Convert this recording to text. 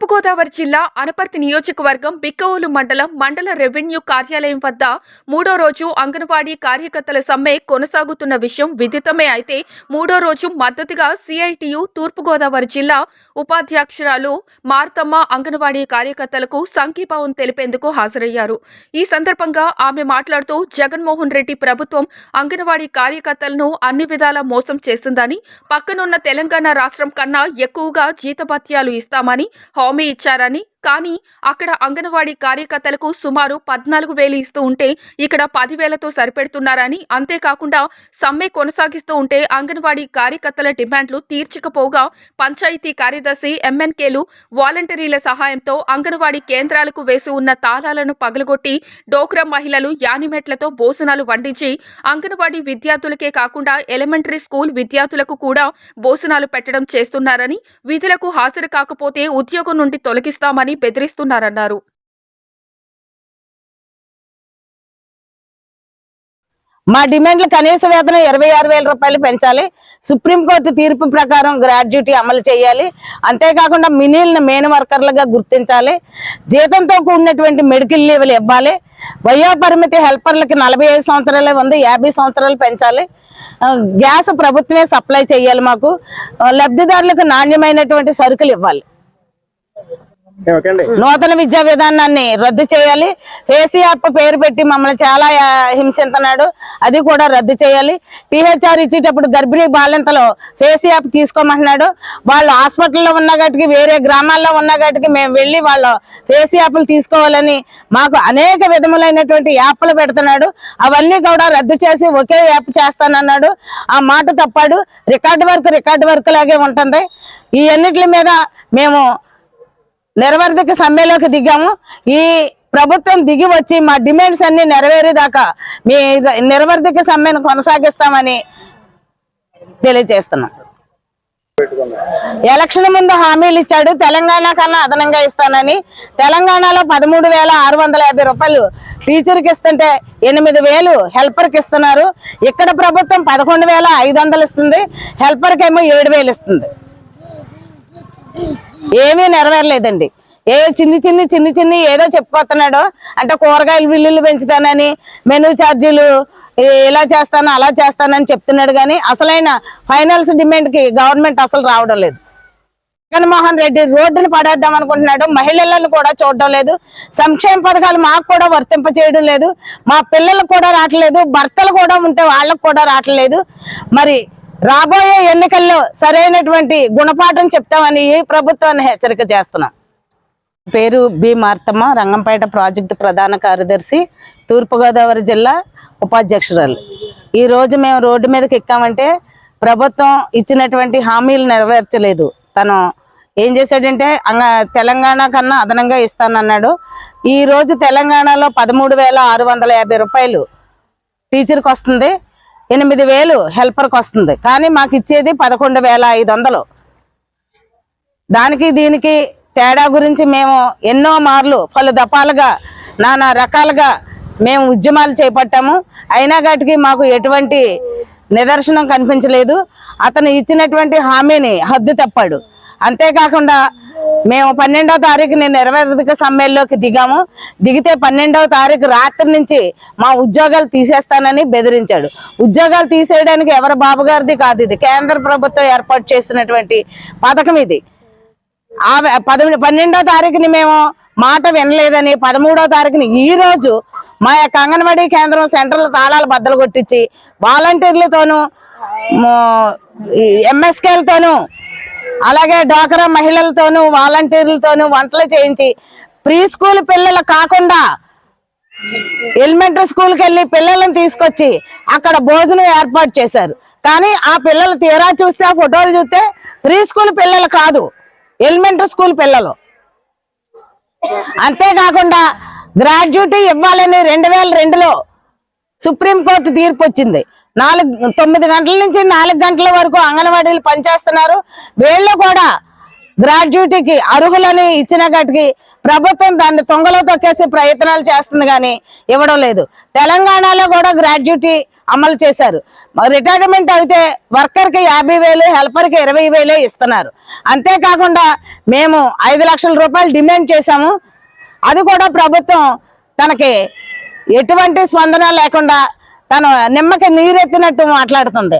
తూర్పుగోదావరి జిల్లా అనపర్తి నియోజకవర్గం బిక్కవోలు మండలం మండల రెవెన్యూ కార్యాలయం వద్ద మూడో రోజు అంగన్వాడీ కార్యకర్తల సమ్మె కొనసాగుతున్న విషయం విదితమే అయితే మూడో రోజు మద్దతుగా సిఐటియు తూర్పుగోదావరి జిల్లా ఉపాధ్యక్షురాలు మార్తమ్మ అంగన్వాడీ కార్యకర్తలకు సంఘీభావం తెలిపేందుకు హాజరయ్యారు. ఈ సందర్భంగా ఆమె మాట్లాడుతూ జగన్మోహన్ రెడ్డి ప్రభుత్వం అంగన్వాడీ కార్యకర్తలను అన్ని విధాలా మోసం చేస్తుందని పక్కనున్న తెలంగాణ రాష్ట్రం కన్నా ఎక్కువగా జీతభత్యాలు ఇస్తామని హామీ ఇచ్చారని కానీ అక్కడ అంగన్వాడీ కార్యకర్తలకు సుమారు పద్నాలుగు వేలు ఇస్తూ ఉంటే ఇక్కడ పదివేలతో సరిపెడుతున్నారని. అంతేకాకుండా సమ్మె కొనసాగిస్తూ ఉంటే అంగన్వాడీ కార్యకర్తల డిమాండ్లు తీర్చకపోగా పంచాయతీ కార్యదర్శి ఎంఎన్కేలు వాలంటీర్ల సహాయంతో అంగన్వాడీ కేంద్రాలకు వేసి ఉన్న తాళాలను పగలగొట్టి డోక్రా మహిళలు యానిమెట్లతో భోజనాలు వండించి అంగన్వాడీ విద్యార్థులకే కాకుండా ఎలిమెంటరీ స్కూల్ విద్యార్థులకు కూడా భోజనాలు పెట్టడం చేస్తున్నారని. విధులకు హాజరు కాకపోతే ఉద్యోగం నుండి తొలగిస్తామని బెదిరిస్తున్నారన్నారు. మా డిమాండ్లు కనీస వేతనం ఇరవై ఆరు వేల రూపాయలు పెంచాలి. సుప్రీంకోర్టు తీర్పు ప్రకారం గ్రాడ్యుటీ అమలు చేయాలి. అంతేకాకుండా మినీల్ని మెయిన్ వర్కర్లుగా గుర్తించాలి. జీతంతో కూడినటువంటి మెడికల్ లీవ్లు ఇవ్వాలి. వయో పరిమితి హెల్పర్లకి నలభై ఐదు సంవత్సరాలే ఉంది. యాభై సంవత్సరాలు పెంచాలి. గ్యాస్ ప్రభుత్వమే సప్లై చేయాలి మాకు. లబ్ధిదారులకు నాణ్యమైనటువంటి సరుకులు ఇవ్వాలి. నూతన విద్యా విధానాన్ని రద్దు చేయాలి. కేసీఆర్ పేరు పెట్టి మమ్మల్ని చాలా హింసిస్తున్నాడు అది కూడా రద్దు చేయాలి. టీహెచ్ఆర్ ఇచ్చేటప్పుడు గర్భిణీ బాలింతలో కేసీఆర్ తీసుకోమంటున్నాడు. వాళ్ళు హాస్పిటల్లో ఉన్న గట్టుకి వేరే గ్రామాల్లో ఉన్న గట్టుకి మేము వెళ్ళి వాళ్ళు కేసీఆర్లు తీసుకోవాలని మాకు అనేక విధములైనటువంటి యాప్లు పెడుతున్నాడు. అవన్నీ కూడా రద్దు చేసి ఒకే యాప్ చేస్తానన్నాడు. ఆ మాట తప్పాడు. రికార్డు వర్క్ రికార్డు వర్క్ లాగే ఉంటుంది. ఈ అన్నిటి మీద మేము నిరవర్ధక సమ్మెలోకి దిగాము. ఈ ప్రభుత్వం దిగి వచ్చి మా డిమాండ్స్ అన్ని నెరవేరేదాకా మీ నిరవర్ధక సమ్మెను కొనసాగిస్తామని తెలియజేస్తున్నాం. ఎలక్షన్ ముందు హామీలు ఇచ్చాడు. తెలంగాణ కన్నా అదనంగా ఇస్తానని. తెలంగాణలో పదమూడు వేల ఆరు వందల యాభై రూపాయలు టీచర్కి ఇస్తుంటే ఎనిమిది వేలు హెల్పర్కి ఇస్తున్నారు. ఇక్కడ ప్రభుత్వం పదకొండు వేల ఐదు వందలు ఇస్తుంది. హెల్పర్కి ఏమో ఏడు వేలు ఇస్తుంది. ఏమీ నెరవేరలేదండి. ఏ చిన్ని చిన్ని చిన్ని చిన్ని ఏదో చెప్పుకోతున్నాడో అంటే కూరగాయల బిల్లులు పెంచుతానని మెనూ ఛార్జీలు ఇలా చేస్తాను అలా చేస్తానని చెప్తున్నాడు కానీ అసలైన ఫైనాన్స్ డిమాండ్కి గవర్నమెంట్ అసలు రావడం లేదు. జగన్మోహన్ రెడ్డి రోడ్డును పడేద్దాం అనుకుంటున్నాడు మహిళలను కూడా చూడడం లేదు సంక్షేమ పథకాలు మాకు కూడా వర్తింప చేయడం లేదు మా పిల్లలకు కూడా రావట్లేదు భర్తలు కూడా ఉంటే వాళ్ళకు కూడా రావట్లేదు. మరి రాబోయే ఎన్నికల్లో సరైనటువంటి గుణపాఠం చెప్తామని ప్రభుత్వాన్ని హెచ్చరిక చేస్తున్నాం. పేరు బి మార్తమ్మ రంగంపేట ప్రాజెక్టు ప్రధాన కార్యదర్శి తూర్పుగోదావరి జిల్లా ఉపాధ్యక్షురాలు. ఈ రోజు మేము రోడ్డు మీదకి ఎక్కామంటే ప్రభుత్వం ఇచ్చినటువంటి హామీలు నెరవేర్చలేదు. తను ఏం చేశాడంటే అంగ తెలంగాణ కన్నా అదనంగా ఇస్తానన్నాడు. ఈ రోజు తెలంగాణలో పదమూడు వేల ఆరు వందల యాభై రూపాయలు టీచర్కి వస్తుంది. ఎనిమిది వేలు హెల్పర్కి వస్తుంది. కానీ మాకు ఇచ్చేది పదకొండు వేల ఐదు వందలు. దానికి దీనికి తేడా గురించి మేము ఎన్నో మార్లు పలు దఫాలుగా నానా రకాలుగా మేము ఉద్యమాలు చేపట్టాము. అయినా గాటికి మాకు ఎటువంటి నిదర్శనం కనిపించలేదు. అతను ఇచ్చినటువంటి హామీని హద్దు తప్పాడు. అంతేకాకుండా మేము పన్నెండవ నేను నిర్వేదిక సమ్మెల్లోకి దిగాము. దిగితే పన్నెండవ తారీఖు రాత్రి నుంచి మా ఉద్యోగాలు తీసేస్తానని బెదిరించాడు. ఉద్యోగాలు తీసేయడానికి ఎవరి బాబు గారిది కాదు ఇది. కేంద్ర ప్రభుత్వం ఏర్పాటు చేసినటువంటి పథకం ఇది. ఆ పదమూడు పన్నెండో తారీఖుని మేము మాట వినలేదని పదమూడో తారీఖుని ఈ రోజు మా యొక్క అంగన్వాడీ కేంద్రం సెంట్రల్ తాళాలు బద్దలు కొట్టించి వాలంటీర్లతోనూ ఎంఎస్కేలతోనూ అలాగే డ్వాక్రా మహిళలతోనూ వాలంటీర్లతోనూ వంటలు చేయించి ప్రీ స్కూల్ పిల్లలు కాకుండా ఎలిమెంటరీ స్కూల్కి వెళ్ళి పిల్లలను తీసుకొచ్చి అక్కడ భోజనం ఏర్పాటు చేశారు. కానీ ఆ పిల్లలు తీరా చూస్తే ఆ ఫోటోలు చూస్తే ప్రీ స్కూల్ పిల్లలు కాదు ఎలిమెంటరీ స్కూల్ పిల్లలు. అంతేకాకుండా గ్రాడ్యుటీ ఇవ్వాలని రెండు వేల రెండులో సుప్రీంకోర్టు తీర్పు వచ్చింది. నాలుగు తొమ్మిది గంటల నుంచి నాలుగు గంటల వరకు అంగన్వాడీలు పనిచేస్తున్నారు. వీళ్ళు కూడా గ్రాడ్యుటీకి అర్హులని ఇచ్చిన గట్టికి ప్రభుత్వం దాన్ని తొంగలో తొక్కేసే ప్రయత్నాలు చేస్తుంది కానీ ఇవ్వడం లేదు. తెలంగాణలో కూడా గ్రాడ్యుటీ అమలు చేశారు. రిటైర్మెంట్ అయితే వర్కర్కి యాభై వేలు హెల్పర్కి ఇరవై వేలే ఇస్తున్నారు. అంతేకాకుండా మేము ఐదు లక్షల రూపాయలు డిమాండ్ చేశాము. అది కూడా ప్రభుత్వం తనకి ఎటువంటి స్పందన లేకుండా తను నిమ్మకి నీరెత్తినట్టు మాట్లాడుతుంది.